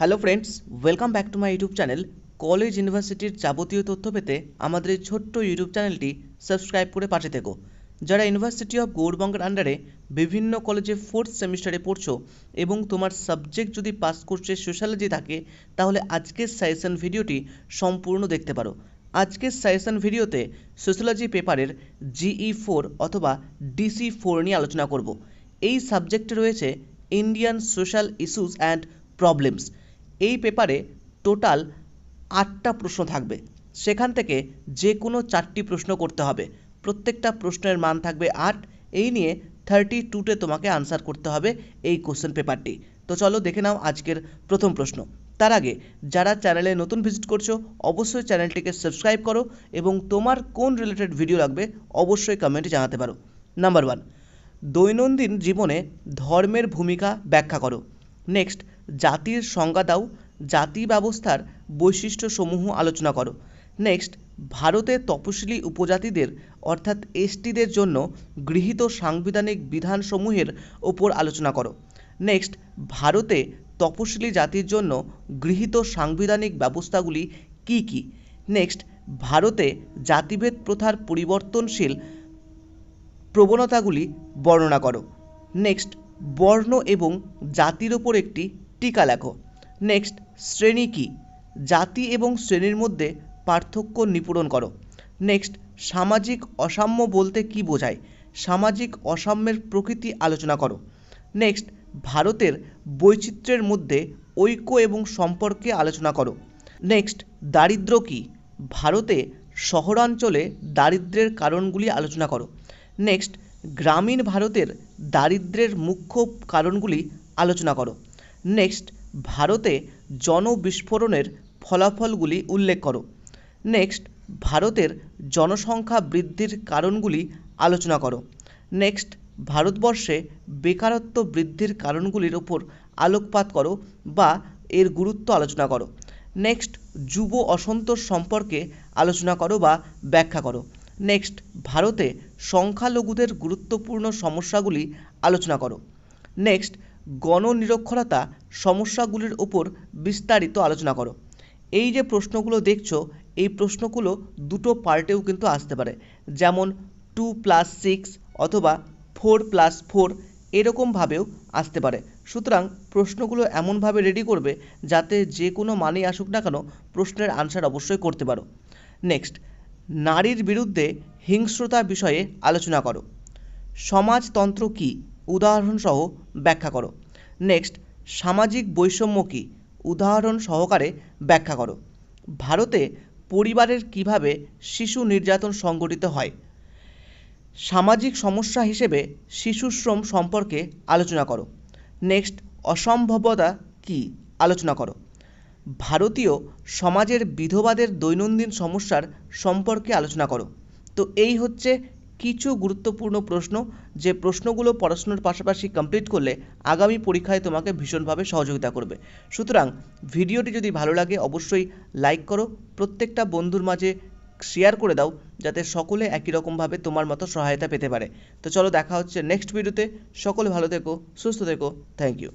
Hello friends welcome back to my YouTube channel college ইউনিভার্সিটির যাবতীয় তথ্য পেতে আমাদের এই ছোট্ট ইউটিউব চ্যানেলটি সাবস্ক্রাইব করে পাশে থেকো। যারা ইউনিভার্সিটি অফ গৌড়বঙ্গের আন্ডারে বিভিন্ন কলেজে ফোর্থ সেমিস্টারে পড়ছো এবং তোমার সাবজেক্ট যদি পাস করছে সোশ্যালজি থাকে, তাহলে আজকের সাজেশন ভিডিওটি সম্পূর্ণ দেখতে পারো। আজকের সাজেশন ভিডিওতে সোশ্যালজি পেপারের জিই ফোর অথবা ডিসি ফোর নিয়ে আলোচনা করব। এই সাবজেক্টে রয়েছে Indian social issues and problems এই পেপারে টোটাল আটটা প্রশ্ন থাকবে। সেখান থেকে যে কোনো চারটি প্রশ্ন করতে হবে। প্রত্যেকটা প্রশ্নের মান থাকবে আট। এই নিয়ে থার্টি টুতে তোমাকে আনসার করতে হবে এই কোশ্চেন পেপারটি তো চলো দেখে নাও আজকের প্রথম প্রশ্ন। তার আগে, যারা চ্যানেলে নতুন ভিজিট করছ, অবশ্যই চ্যানেলটিকে সাবস্ক্রাইব করো এবং তোমার কোন রিলেটেড ভিডিও লাগবে, অবশ্যই কমেন্টে জানাতে পারো। নাম্বার ওয়ান দৈনন্দিন জীবনে ধর্মের ভূমিকা ব্যাখ্যা করো। নেক্সট জাতির সংজ্ঞা দাও, জাতি ব্যবস্থার বৈশিষ্ট্যসমূহ আলোচনা করো। নেক্সট ভারতে তপশিলি উপজাতিদের, অর্থাৎ এসটিদের জন্য গৃহীত সাংবিধানিক বিধানসমূহের ওপর আলোচনা করো। নেক্সট ভারতে তপশিলি জাতির জন্য গৃহীত সাংবিধানিক ব্যবস্থাগুলি কি কি? নেক্সট ভারতে জাতিভেদ প্রথার পরিবর্তনশীল প্রবণতাগুলি বর্ণনা করো। নেক্সট বর্ণ এবং জাতির ওপর একটি টিকা লেখো। নেক্সট, শ্রেণি কী? জাতি এবং শ্রেণির মধ্যে পার্থক্য নিপূরণ করো। নেক্সট, সামাজিক অসাম্য বলতে কী বোঝায়? সামাজিক অসাম্যের প্রকৃতি আলোচনা করো। নেক্সট, ভারতের বৈচিত্র্যের মধ্যে ঐক্য এবং সম্পর্কে আলোচনা করো। নেক্সট দারিদ্র্য কী? ভারতে শহরাঞ্চলে দারিদ্র্যের কারণগুলি আলোচনা করো। নেক্সট, গ্রামীণ ভারতের দারিদ্র্যের মুখ্য কারণগুলি আলোচনা করো। নেক্সট ভারতে জনবিস্ফোরণের ফলাফলগুলি উল্লেখ করো। নেক্সট ভারতের জনসংখ্যা বৃদ্ধির কারণগুলি আলোচনা করো। নেক্সট ভারতবর্ষে বেকারত্ব বৃদ্ধির কারণগুলির ওপর আলোকপাত করো বা এর গুরুত্ব আলোচনা করো। নেক্সট যুব অসন্তোষ সম্পর্কে আলোচনা করো বা ব্যাখ্যা করো। নেক্সট ভারতে সংখ্যালঘুদের গুরুত্বপূর্ণ সমস্যাগুলি আলোচনা করো। নেক্সট গণনিরক্ষরতা সমস্যাগুলির ওপর বিস্তারিত আলোচনা করো। এই যে প্রশ্নগুলো দেখছ, এই প্রশ্নগুলো দুটো পার্টেও কিন্তু আসতে পারে। যেমন টু প্লাস সিক্স অথবা ফোর প্লাস ফোর এরকমভাবেও আসতে পারে। সুতরাং প্রশ্নগুলো এমনভাবে রেডি করবে যাতে যে কোনো মানেই আসুক না কেন প্রশ্নের আনসার অবশ্যই করতে পারো। নেক্সট নারীর বিরুদ্ধে হিংস্রতা বিষয়ে আলোচনা করো। সমাজতন্ত্র কী? উদাহরণসহ ব্যাখ্যা করো। নেক্সট সামাজিক বৈষম্য কী? উদাহরণ সহকারে ব্যাখ্যা করো। ভারতে পরিবারের কীভাবে শিশু নির্যাতন সংগঠিত হয়? সামাজিক সমস্যা হিসেবে শিশুশ্রম সম্পর্কে আলোচনা করো। নেক্সট অসম্ভবতা কী? আলোচনা করো। ভারতীয় সমাজের বিধবাদের দৈনন্দিন সমস্যার সম্পর্কে আলোচনা করো। তো এই হচ্ছে কিছু গুরুত্বপূর্ণ প্রশ্ন যে প্রশ্নগুলো পড়াশোনার পাশাপাশি কমপ্লিট করলে আগামী পরীক্ষায় তোমাকে ভীষণভাবে সহযোগিতা করবে। সুতরাং ভিডিওটি যদি ভালো লাগে, অবশ্যই লাইক করো। প্রত্যেকটা বন্ধুর মাঝে শেয়ার করে দাও, যাতে সকলে একই রকমভাবে তোমার মতো সহায়তা পেতে পারে। তো চলো দেখা হচ্ছে নেক্সট ভিডিওতে সকলে ভালো থেকো, সুস্থ থেকো। Thank you